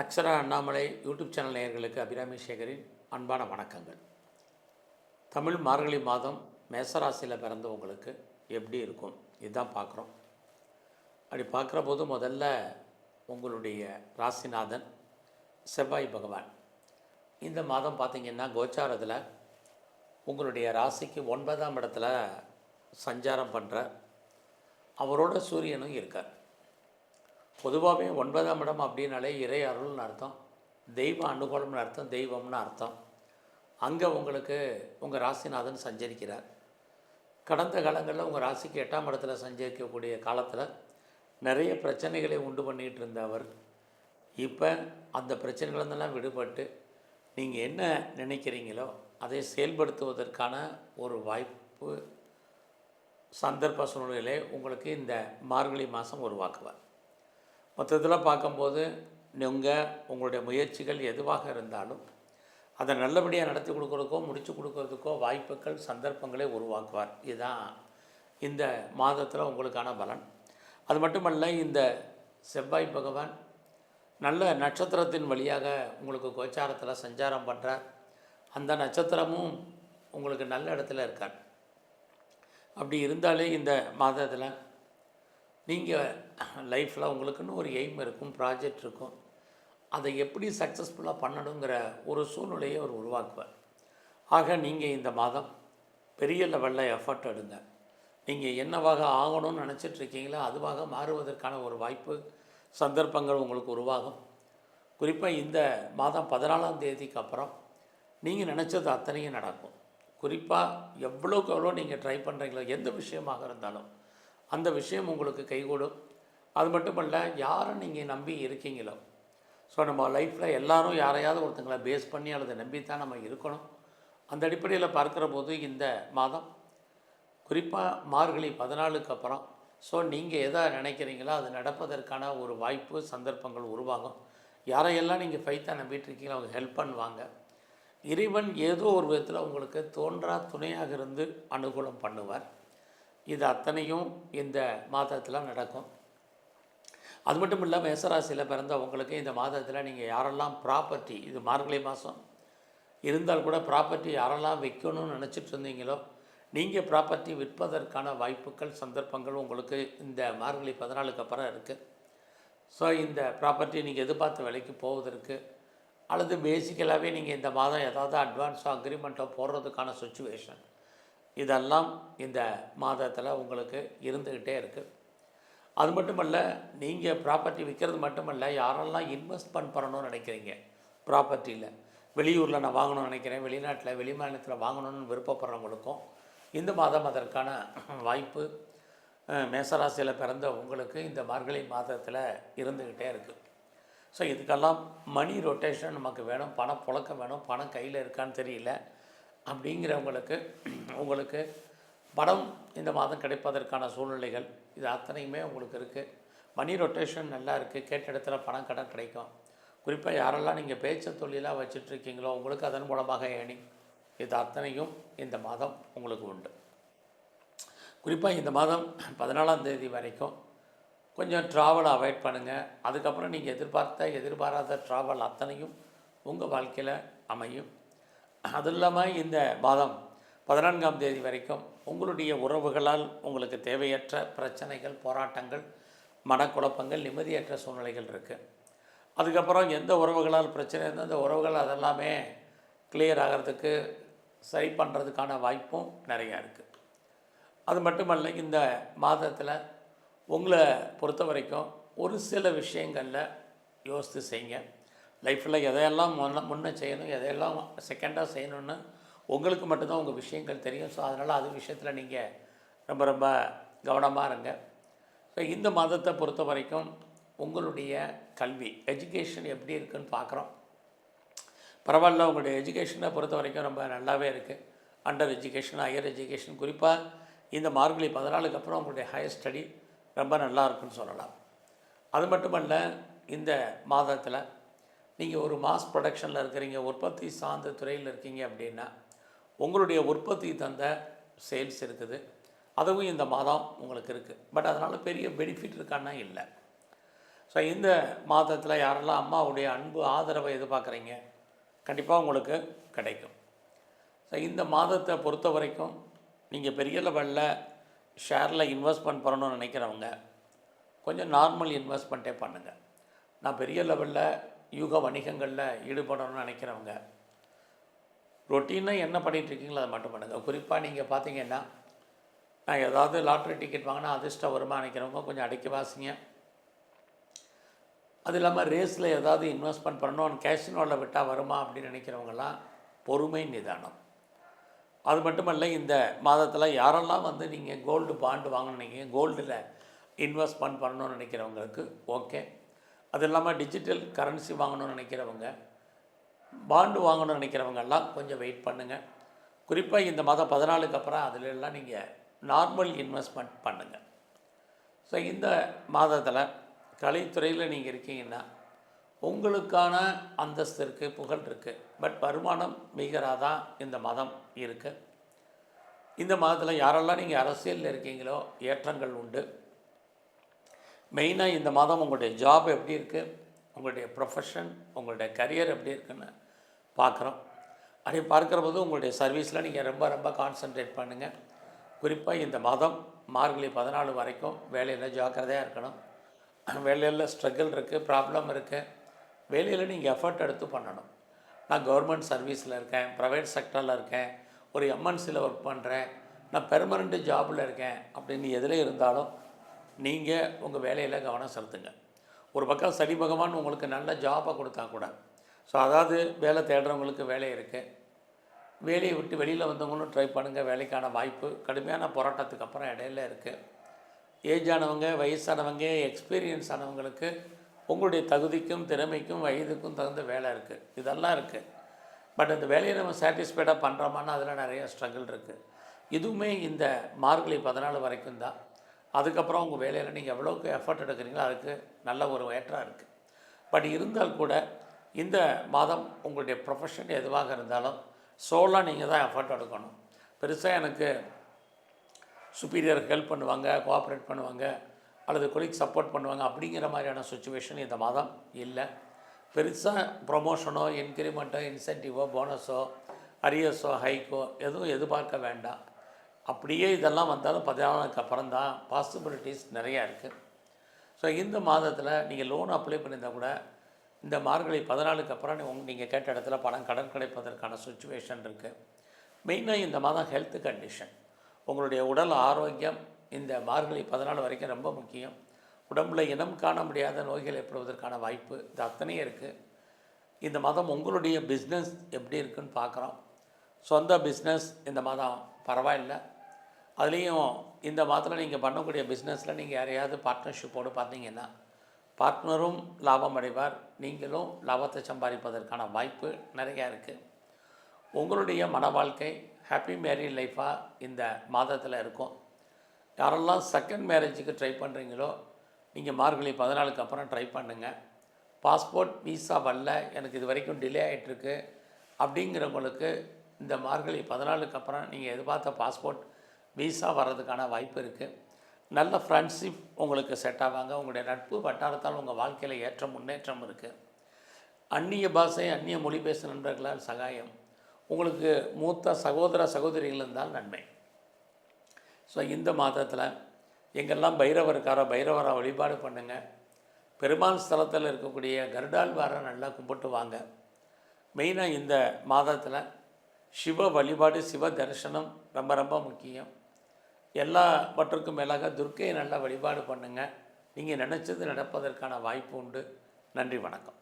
Akshara Annamalai YouTube channel நேயர்களுக்கு அபிராமி சேகரின் அன்பான வணக்கங்கள். தமிழ் மார்கழி மாதம் மேசராசியில் பிறந்தவங்களுக்கு எப்படி இருக்கும்? இதுதான் பார்க்குறோம். அப்படி பார்க்குற போது முதல்ல உங்களுடைய ராசிநாதன் செவ்வாய் பகவான். இந்த மாதம் பார்த்திங்கன்னா கோச்சாரத்தில் உங்களுடைய ராசிக்கு ஒன்பதாம் இடத்துல சஞ்சாரம் பண்ணுற அவரோட சூரியனும் இருக்கார். பொதுவாகவே ஒன்பதாம் இடம் அப்படின்னாலே இறை அருள்னு அர்த்தம். தெய்வ அனுகூலம்னு அர்த்தம் தெய்வம்னு அர்த்தம். அங்கே உங்களுக்கு உங்கள் ராசிநாதன் சஞ்சரிக்கிறார். கடந்த காலங்களில் உங்கள் ராசிக்கு எட்டாம் இடத்துல சஞ்சரிக்கக்கூடிய காலத்தில் நிறைய பிரச்சனைகளை உண்டு பண்ணிகிட்டு இருந்த அவர். இப்போ அந்த பிரச்சனைகளெல்லாம் விடுபட்டு நீங்கள் என்ன நினைக்கிறீங்களோ அதை செயல்படுத்துவதற்கான ஒரு வாய்ப்பு சந்தர்ப்ப சூழ்நிலையிலே உங்களுக்கு இந்த மார்கழி மாதம் உருவாக்குவார். மொத்தத்தில் பார்க்கும்போது நீங்கள் உங்களுடைய முயற்சிகள் எதுவாக இருந்தாலும் அதை நல்லபடியாக நடத்தி கொடுக்குறதுக்கோ முடித்து கொடுக்கறதுக்கோ வாய்ப்புகள் சந்தர்ப்பங்களை உருவாக்குவார். இதுதான் இந்த மாதத்தில் உங்களுக்கான பலன். அது மட்டுமல்ல இந்த செவ்வாய் பகவான் நல்ல நட்சத்திரத்தின் வழியாக உங்களுக்கு கோச்சாரத்தில் சஞ்சாரம் பண்ணுறார் அந்த நட்சத்திரமும் உங்களுக்கு நல்ல இடத்துல இருக்கார். அப்படி இருந்தாலே இந்த மாதத்தில் நீங்கள் லைஃப்பில் உங்களுக்குன்னு ஒரு எய்ம் இருக்கும் ப்ராஜெக்ட் இருக்கும். அதை எப்படி சக்ஸஸ்ஃபுல்லாக பண்ணணுங்கிற ஒரு சூழ்நிலையை அவர் உருவாக்குவார். ஆக நீங்கள் இந்த மாதம் பெரிய லெவலில் எஃபர்ட் எடுங்க. நீங்கள் என்னவாக ஆகணும்னு நினச்சிட்ருக்கீங்களோ அதுவாக மாறுவதற்கான ஒரு வாய்ப்பு சந்தர்ப்பங்கள் உங்களுக்கு உருவாகும். குறிப்பாக இந்த மாதம் பதினாலாம் தேதிக்கு அப்புறம் நீங்கள் நினச்சது அத்தனையும் நடக்கும். குறிப்பாக எவ்வளோக்கு எவ்வளோ நீங்கள் ட்ரை பண்ணுறீங்களோ எந்த விஷயமாக இருந்தாலும் அந்த விஷயம் உங்களுக்கு கைகூடும். அது மட்டும் இல்லை யாரை நீங்கள் நம்பி இருக்கீங்களோ ஸோ நம்ம லைஃப்பில் எல்லாரும் யாரையாவது ஒருத்தங்களை பேஸ் பண்ணி அல்லது நம்பி தான் நம்ம இருக்கணும். அந்த அடிப்படையில் பார்க்குற போது இந்த மாதம் குறிப்பாக மார்கழி பதினாலுக்கு அப்புறம் ஸோ நீங்கள் எதை நினைக்கிறீங்களோ அது நடப்பதற்கான ஒரு வாய்ப்பு சந்தர்ப்பங்கள் உருவாகும். யாரையெல்லாம் நீங்கள் ஃபைத்தாக நம்பிட்டு இருக்கீங்களோ அவங்க ஹெல்ப் பண்ணுவாங்க. இறைவன் ஏதோ ஒரு விதத்தில் உங்களுக்கு தோன்றா துணையாக இருந்து அனுகூலம் பண்ணுவார். இது அத்தனையும் இந்த மாதத்தில் நடக்கும். அது மட்டும் இல்லை மேசராசியில் பிறந்தவங்களுக்கு இந்த மாதத்தில் நீங்கள் யாரெல்லாம் ப்ராப்பர்ட்டி இது மார்கழி மாதம் இருந்தால் கூட ப்ராப்பர்ட்டி யாரெல்லாம் விற்கணும்னு நினச்சிட்டு இருந்தீங்களோ நீங்கள் ப்ராப்பர்ட்டி விற்பதற்கான வாய்ப்புகள் சந்தர்ப்பங்கள் உங்களுக்கு இந்த மார்கழி பதினாலுக்கு அப்புறம் இருக்குது ஸோ இந்த ப்ராப்பர்ட்டி நீங்கள் எதிர்பார்த்த விலைக்கு போவதற்கு அல்லது பேசிக்கலாகவே நீங்கள் இந்த மாதம் ஏதாவது அட்வான்ஸோ அக்ரிமெண்ட்டோ போடுறதுக்கான சுச்சுவேஷன் இதெல்லாம் இந்த மாதத்தில் உங்களுக்கு இருந்துக்கிட்டே இருக்குது அது மட்டுமல்ல நீங்கள் ப்ராப்பர்ட்டி விற்கிறது மட்டுமல்ல யாரெல்லாம் இன்வெஸ்ட்மெண்ட் பண்ணணும்னு நினைக்கிறீங்க? ப்ராப்பர்ட்டியில் வெளியூரில் நான் வாங்கணும்னு நினைக்கிறேன் வெளிநாட்டில் வெளி மாநிலத்தில் வாங்கணும்னு விருப்பப்படுறவங்களுக்கும் இந்த மாதம் அதற்கான வாய்ப்பு மேசராசியில் பிறந்த உங்களுக்கு இந்த மார்கழி மாதத்தில் இருந்துக்கிட்டே இருக்குது ஸோ இதுக்கெல்லாம் மணி ரொட்டேஷன் நமக்கு வேணும் பணம் புழக்கம் வேணும் பணம் கையில் இருக்கான்னு தெரியல. அப்படிங்கிறவங்களுக்கு உங்களுக்கு படம் இந்த மாதம் கிடைப்பதற்கான சூழ்நிலைகள் இது அத்தனையுமே உங்களுக்கு இருக்குது மணி ரொட்டேஷன் நல்லா இருக்குது கேட்ட இடத்துல பணம் கடன் கிடைக்கும். குறிப்பாக யாரெல்லாம் நீங்கள் பேச்சு தொழிலாக வச்சிட்ருக்கீங்களோ உங்களுக்கு அதன் மூலமாக ஏணி இது அத்தனையும் இந்த மாதம் உங்களுக்கு உண்டு. குறிப்பாக இந்த மாதம் பதினாலாம் தேதி வரைக்கும் கொஞ்சம் ட்ராவலை அவாய்ட் பண்ணுங்கள் அதுக்கப்புறம் நீங்கள் எதிர்பார்த்த எதிர்பாராத ட்ராவல் அத்தனையும் உங்கள் வாழ்க்கையில் அமையும். அது இல்லாமல் இந்த மாதம் பதினான்காம் தேதி வரைக்கும் உங்களுடைய உறவுகளால் உங்களுக்கு தேவையற்ற பிரச்சனைகள் போராட்டங்கள் மனக்குழப்பங்கள் நிம்மதியற்ற சூழ்நிலைகள் இருக்குது அதுக்கப்புறம் எந்த உறவுகளால் பிரச்சனை இருந்தால் அந்த உறவுகள் அதெல்லாமே கிளியர் ஆகிறதுக்கு சரி பண்ணுறதுக்கான வாய்ப்பும் நிறையா இருக்குது அது மட்டுமல்ல இந்த மாதத்தில் உங்களை பொறுத்த வரைக்கும் ஒரு சில விஷயங்களில் யோசித்து செய்யுங்க. லைஃப்பில் எதையெல்லாம் முன்ன முன்ன செய்யணும் எதையெல்லாம் செகண்டாக செய்யணும்னு உங்களுக்கு மட்டும்தான் உங்கள் விஷயங்கள் தெரியும். ஸோ அதனால் அது விஷயத்தில் நீங்கள் ரொம்ப ரொம்ப கவனமாக இருங்க. ஸோ இந்த மாதத்தை பொறுத்த வரைக்கும் உங்களுடைய கல்வி எஜுகேஷன் எப்படி இருக்குன்னு பார்க்குறோம். பரவாயில்ல உங்களுடைய எஜுகேஷனை பொறுத்த வரைக்கும் ரொம்ப நல்லாவே இருக்குது அண்டர் எஜுகேஷன் ஹையர் எஜுகேஷன் குறிப்பாக இந்த மார்கழி பதினாலுக்கு அப்புறம் உங்களுடைய ஹையர் ஸ்டடி ரொம்ப நல்லா இருக்குன்னு சொல்லலாம். அது மட்டுமல்ல இந்த மாதத்தில் நீங்கள் ஒரு மாஸ் ப்ரொடக்ஷனில் இருக்கிறீங்க உற்பத்தி சார்ந்த துறையில் இருக்கீங்க அப்படின்னா உங்களுடைய உற்பத்தி தந்த சேல்ஸ் இருக்குது. அதுவும் இந்த மாதம் உங்களுக்கு இருக்குது பட் அதனால் பெரிய பெனிஃபிட் இருக்கான்னா இல்லை. ஸோ இந்த மாதத்தில் யாரெல்லாம் அம்மாவுடைய அன்பு ஆதரவை எதிர்பார்க்குறீங்க கண்டிப்பாக உங்களுக்கு கிடைக்கும். ஸோ இந்த மாதத்தை பொறுத்த வரைக்கும் நீங்கள் பெரிய லெவலில் ஷேரில் இன்வெஸ்ட்மெண்ட் பண்ணணும்னு நினைக்கிறவங்க கொஞ்சம் நார்மல் இன்வெஸ்ட்மெண்ட்டே பண்ணுங்கள் நான் பெரிய லெவலில் யூக வணிகங்களில் ஈடுபடணும்னு நினைக்கிறவங்க ரொட்டீனாக என்ன பண்ணிகிட்ருக்கீங்களோ அதை மட்டும் பண்ணுங்கள் குறிப்பாக நீங்கள் பார்த்தீங்கன்னா நான் ஏதாவது லாட்ரி டிக்கெட் வாங்கினா அதிர்ஷ்டம் வருமா நினைக்கிறவங்க கொஞ்சம் அடைக்க வாசிங்க. அது இல்லாமல் ரேஸில் ஏதாவது இன்வெஸ்ட்மெண்ட் பண்ணணும் கேஷினோவில் விட்டால் வருமா அப்படின்னு நினைக்கிறவங்கலாம் பொறுமை நிதானம். அது மட்டுமல்ல இந்த மாதத்தில் யாரெல்லாம் வந்து நீங்கள் கோல்டு பாண்டு வாங்கினீங்க நினைக்கிறீங்க கோல்டில் இன்வெஸ்ட்மெண்ட் பண்ணணும்னு நினைக்கிறவங்களுக்கு ஓகே. அது இல்லாமல் டிஜிட்டல் கரன்சி வாங்கணும்னு நினைக்கிறவங்க பாண்டு வாங்கணும்னு நினைக்கிறவங்கெல்லாம் கொஞ்சம் வெயிட் பண்ணுங்கள் குறிப்பாக இந்த மாதம் பதினாலுக்கு அப்புறம் அதிலெல்லாம் நீங்கள் நார்மல் இன்வெஸ்ட்மெண்ட் பண்ணுங்கள் ஸோ இந்த மாதத்தில் கலைத்துறையில் நீங்கள் இருக்கீங்கன்னா உங்களுக்கான அந்தஸ்து இருக்குது புகழ் இருக்குது பட் வருமானம் மிகராக தான் இந்த மதம் இருக்குது இந்த மாதத்தில் யாரெல்லாம் நீங்கள் அரசியலில் இருக்கீங்களோ ஏற்றங்கள் உண்டு. மெயினாக இந்த மாதம் உங்களுடைய ஜாப் எப்படி இருக்குது உங்களுடைய ப்ரொஃபஷன் உங்களுடைய கரியர் எப்படி இருக்குன்னு பார்க்குறோம். அப்படி பார்க்குற போது உங்களுடைய சர்வீஸில் நீங்கள் ரொம்ப ரொம்ப கான்சென்ட்ரேட் பண்ணுங்கள் குறிப்பாக இந்த மாதம் மார்கழி பதினாலு வரைக்கும் வேலையில் ஜாக்கிரதையாக இருக்கணும். வேலையில் ஸ்ட்ரகிள் இருக்குது ப்ராப்ளம் இருக்குது வேலையில் நீங்கள் எஃபர்ட் எடுத்து பண்ணணும். நான் கவர்மெண்ட் சர்வீஸில் இருக்கேன் ப்ரைவேட் செக்டரில் இருக்கேன் ஒரு எம்என்சியில் ஒர்க் பண்ணுறேன் நான் பெர்மனண்ட்டு ஜாபில் இருக்கேன் அப்படின்னு எதில் இருந்தாலும் நீங்கள் உங்கள் வேலையில் கவனம் செலுத்துங்க. ஒரு பக்கம் சனி பகவான் உங்களுக்கு நல்ல ஜாபை கொடுத்தா கூட. ஸோ அதாவது வேலை தேடுறவங்களுக்கு வேலை இருக்குது வேலையை விட்டு வெளியில் வந்தவங்களும் ட்ரை பண்ணுங்கள் வேலைக்கான வாய்ப்பு கடுமையான போராட்டத்துக்கு அப்புறம் இடையில இருக்குது ஏஜ் ஆனவங்க வயசானவங்க எக்ஸ்பீரியன்ஸ் ஆனவங்களுக்கு உங்களுடைய தகுதிக்கும் திறமைக்கும் வயதுக்கும் தகுந்த வேலை இருக்குது இதெல்லாம் இருக்குது பட் அந்த வேலையை நம்ம சாட்டிஸ்ஃபைடாக பண்ணுறோமான்னா அதில் நிறைய ஸ்ட்ரகிள் இருக்குது இதுவுமே இந்த மார்கழி பதினாலு வரைக்கும் தான். அதுக்கப்புறம் உங்கள் வேலையில் நீங்கள் எவ்வளோக்கு எஃபர்ட் எடுக்கிறீங்களோ அதுக்கு நல்ல ஒரு ஏற்றம் இருக்குது பட் இருந்தால் கூட இந்த மாதம் உங்களுடைய ப்ரொஃபஷன் எதுவாக இருந்தாலும் சோலாக நீங்கள் தான் எஃபர்ட் எடுக்கணும். பெருசாக எனக்கு சுப்பீரியர் ஹெல்ப் பண்ணுவாங்க கோஆப்ரேட் பண்ணுவாங்க அல்லது கொலிக் சப்போர்ட் பண்ணுவாங்க அப்படிங்கிற மாதிரியான சுச்சுவேஷன் இந்த மாதம் இல்லை. பெருசாக ப்ரொமோஷனோ இன்க்ரிமெண்ட்டோ இன்சென்டிவோ போனஸோ அரியர்ஸோ ஹைக்கோ எதுவும் எதிர்பார்க்க வேண்டாம். அப்படியே இதெல்லாம் வந்தாலும் பதினாலுக்கு அப்புறம் தான் பாசிபிலிட்டிஸ் நிறையா இருக்குது ஸோ இந்த மாதத்தில் நீங்கள் லோன் அப்ளை பண்ணியிருந்தால் கூட இந்த மார்கழி பதினாலுக்கு அப்புறம் உங்க நீங்கள் கேட்ட இடத்துல பணம் கடன் கிடைப்பதற்கான சுச்சுவேஷன் இருக்குது மெயினாக இந்த மாதம் ஹெல்த் கண்டிஷன் உங்களுடைய உடல் ஆரோக்கியம் இந்த மார்கழி பதினாலு வரைக்கும் ரொம்ப முக்கியம். உடம்புல இனம் காண முடியாத நோய்கள் ஏற்படுவதற்கான வாய்ப்பு இது அத்தனையும் இருக்குது இந்த மாதம் உங்களுடைய பிஸ்னஸ் எப்படி இருக்குன்னு பார்க்குறோம். சொந்த பிஸ்னஸ் இந்த மாதம் பரவாயில்லை. அதுலேயும் இந்த மாதத்தில் நீங்கள் பண்ணக்கூடிய பிஸ்னஸில் நீங்கள் யாரையாவது பார்ட்னர்ஷிப்போடு பார்த்தீங்கன்னா பார்ட்னரும் லாபம் அடைவார் நீங்களும் லாபத்தை சம்பாதிப்பதற்கான வாய்ப்பு நிறையா இருக்குது உங்களுடைய மன வாழ்க்கை ஹாப்பி மேரி லைஃபாக இந்த மாதத்தில் இருக்கும். யாரெல்லாம் செகண்ட் மேரேஜுக்கு ட்ரை பண்ணுறீங்களோ நீங்கள் மார்கழி பதினாலுக்கு அப்புறம் ட்ரை பண்ணுங்கள் பாஸ்போர்ட் விசா வரல எனக்கு இது வரைக்கும் டிலே ஆகிட்டுருக்கு அப்படிங்கிறவங்களுக்கு இந்த மார்கழி பதினாலுக்கு அப்புறம் நீங்கள் எதிர்பார்த்த பாஸ்போர்ட் வீசா வர்றதுக்கான வாய்ப்பு இருக்குது நல்ல ஃப்ரெண்ட்ஷிப் உங்களுக்கு செட் ஆவாங்க. உங்களுடைய நட்பு வட்டாரத்தால் உங்கள் வாழ்க்கையில் ஏற்ற முன்னேற்றம் இருக்குது அந்நிய பாஷை அந்நிய மொழி பேசும் நண்பர்களால் சகாயம். உங்களுக்கு மூத்த சகோதர சகோதரிகள் இருந்தால் நன்மை. ஸோ இந்த மாதத்தில் எங்கெல்லாம் பைரவர் இருக்காரோ பைரவரை வழிபாடு பண்ணுங்கள் பெருமாள் ஸ்தலத்தில் இருக்கக்கூடிய கருடாழ்வாரை நல்லா கும்பிட்டு வாங்க மெயினாக இந்த மாதத்தில் சிவ வழிபாடு சிவ தரிசனம் ரொம்ப ரொம்ப முக்கியம். எல்லாவற்றுக்கும் மேலாக துர்க்கையை நல்லா வழிபாடு பண்ணுங்கள் நீங்கள் நினச்சது நடப்பதற்கான வாய்ப்பு உண்டு. நன்றி வணக்கம்.